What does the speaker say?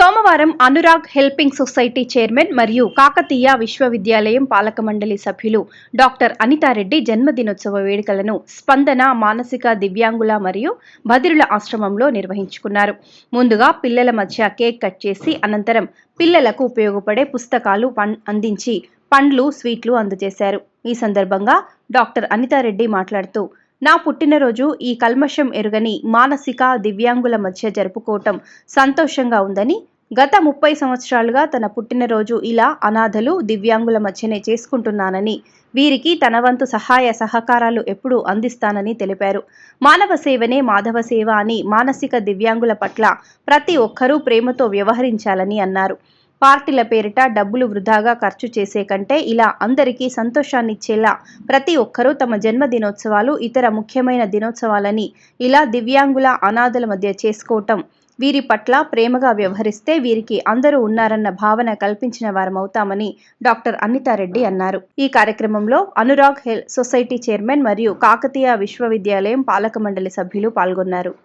సోమవారం Anurag helping society chairman మరియు కాకతీయ విశ్వవిద్యాలయం పాలక మండలి సభ్యులు డాక్టర్ అనితారెడ్డి జన్మదినోత్సవ వేడుకలను స్పందన మానసిక దివ్యాంగుల మరియు బదిరుల ఆశ్రమంలో నిర్వహించుకున్నారు. ముందుగా పిల్లల మధ్య కేక్ కట్ చేసి అనంతరం పిల్లలకు ఉపయోగపడే పుస్తకాలు అందించి పండ్లు స్వీట్లు అందజేశారు. ఈ సందర్భంగా డాక్టర్ అనితారెడ్డి మాట్లాడుతూ నా పుట్టినరోజు ఈ కల్మషం ఎరుగని మానసిక దివ్యాంగుల మధ్య జరుపుకోవటం సంతోషంగా ఉందని గత ముప్పై సంవత్సరాలుగా తన పుట్టినరోజు ఇలా అనాథలు దివ్యాంగుల మధ్యనే చేసుకుంటున్నానని వీరికి తన వంతు సహాయ సహకారాలు ఎప్పుడూ అందిస్తానని తెలిపారు. మానవ సేవనే మాధవ సేవ అని మానసిక దివ్యాంగుల పట్ల ప్రతి ఒక్కరూ ప్రేమతో వ్యవహరించాలని అన్నారు. పార్టీల పేరిట డబ్బులు వృధాగా ఖర్చు చేసే కంటే ఇలా అందరికీ సంతోషాన్నిచ్చేలా ప్రతి ఒక్కరూ తమ జన్మదినోత్సవాలు ఇతర ముఖ్యమైన దినోత్సవాలని ఇలా దివ్యాంగుల అనాథల మధ్య చేసుకోవటం వీరి పట్ల ప్రేమగా వ్యవహరిస్తే వీరికి అందరూ ఉన్నారన్న భావన కల్పించిన వారమవుతామని డాక్టర్ అన్నితారెడ్డి అన్నారు. ఈ కార్యక్రమంలో అనురాగ్ హెల్ సొసైటీ చైర్మన్ మరియు కాకతీయ విశ్వవిద్యాలయం పాలక మండలి సభ్యులు పాల్గొన్నారు.